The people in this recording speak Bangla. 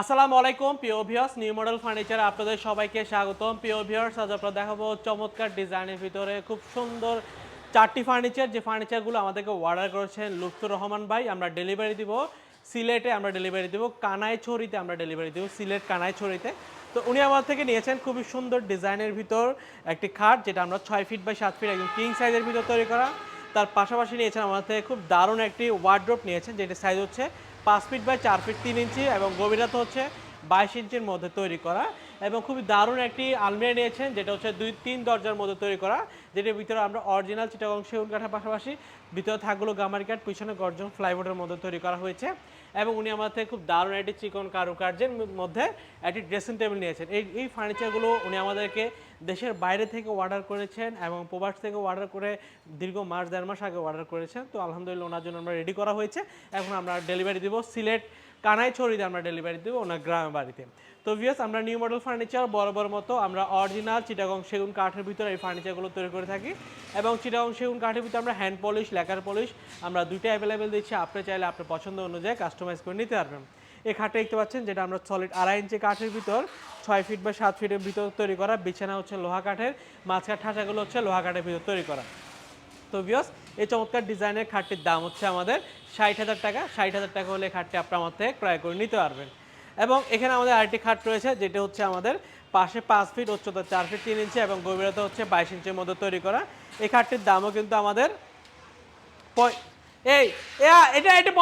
আসসালামু আলাইকুম, প্রিয় ভিউয়ার্স নিউ মডেল ফার্নিচার আপনাদের সবাইকে স্বাগতম। প্রিয় ভিউয়ার্স আজ আপনারা দেখাবো চমৎকার ডিজাইনের ভিতরে খুব সুন্দর চারটি ফার্নিচার যে ফার্নিচারগুলো আমাদেরকে অর্ডার করেছেন লুৎফুর রহমান ভাই, আমরা ডেলিভারি দিব। সিলেটে আমরা ডেলিভারি দিব কানাই ছড়িতে আমরা ডেলিভারি দিব, সিলেট কানাই ছড়িতে তো উনি আমার থেকে নিয়েছেন খুবই সুন্দর ডিজাইনের ভিতর একটি খাট, যেটা আমরা ছয় ফিট বাই সাত ফিট একদম কিং সাইজের ভিতর তৈরি করা। তার পাশাপাশি নিয়েছেন আমাদের থেকে খুব দারুণ একটি ওয়ার্ড্রোপ নিয়েছেন যেটা সাইজ হচ্ছে পাঁচ ফিট বাই চার ফিট তিন ইঞ্চি এবং গভীরতা হচ্ছে বাইশ ইঞ্চির মধ্যে তৈরি করা এবং খুবই দারুণ একটি আলমিরা নিয়েছেন, যেটা হচ্ছে দুই, তিন দরজার মধ্যে তৈরি করা, যেটির ভিতরে আমরা অরিজিনাল চিটাগং সেগুন কাঠের পাশাপাশি ভিতরে থাকগুলো গামারি কাঠ পিছনে গর্জন ফ্লাইবোর্ডের মধ্যে তৈরি করা হয়েছে এবং উনি আমাদের খুব দারুণ একটি চিকন কারুকার্যের মধ্যে একটি ড্রেসিং টেবিল নিয়েছেন। এই এই ফার্নিচারগুলো উনি আমাদেরকে দেশের বাইরে থেকে অর্ডার করেছেন এবং প্রবাস থেকে অর্ডার করে দীর্ঘ মাস, দেড় মাস আগে অর্ডার করেছেন। তো আলহামদুলিল্লাহ ওনার জন্য আমরা রেডি করা হয়েছে। এখন আমরা ডেলিভারি দিব সিলেট কানাই ছড়িতে আমরা ডেলিভারি দেবো ওনার গ্রামের বাড়িতে। তো ভিয়াস আমরা নিউ মডেল ফার্নিচার বড় বড় মতো আমরা অরিজিনাল চিটাগং সেগুন কাঠের ভিতরে এই ফার্নিচারগুলো তৈরি করে থাকি এবং চিটাগং সেগুন কাঠের ভিতরে আমরা হ্যান্ড পলিশ লেকার পলিশ আমরা দুইটা অ্যাভেলেবেল দিচ্ছি। আপনি চাইলে আপনার পছন্দ অনুযায়ী কাস্টমাইজ করে নিতে পারবেন। এই খাটটা দেখতে পাচ্ছেন যেটা আমরা সলিড আড়াই ইঞ্চি কাঠের ভিতর, ছয় ফিট বা সাত ফিটের ভিতর তৈরি করা। বিছানা হচ্ছে লোহা কাঠের, মাঝখান ঠাঁচাগুলো হচ্ছে লোহা কাঠের ভিতর তৈরি করা। তো বিয়স এই চমৎকার ডিজাইনের খাটটির দাম হচ্ছে আমাদের ষাট হাজার টাকা। ষাট হাজার টাকা হলে খাটটি আপনার আমার থেকে ক্রয় করে নিতে পারবেন। এবং এখানে আমাদের আরেকটি খাট রয়েছে, যেটা হচ্ছে আমাদের পাশে পাঁচ ফিট উচ্চতা, চার ফিট তিন ইঞ্চি এবং গভীরতা হচ্ছে বাইশ ইঞ্চির মধ্যে তৈরি করা। এই খাটটির দামও কিন্তু আমাদের এই এটা এটা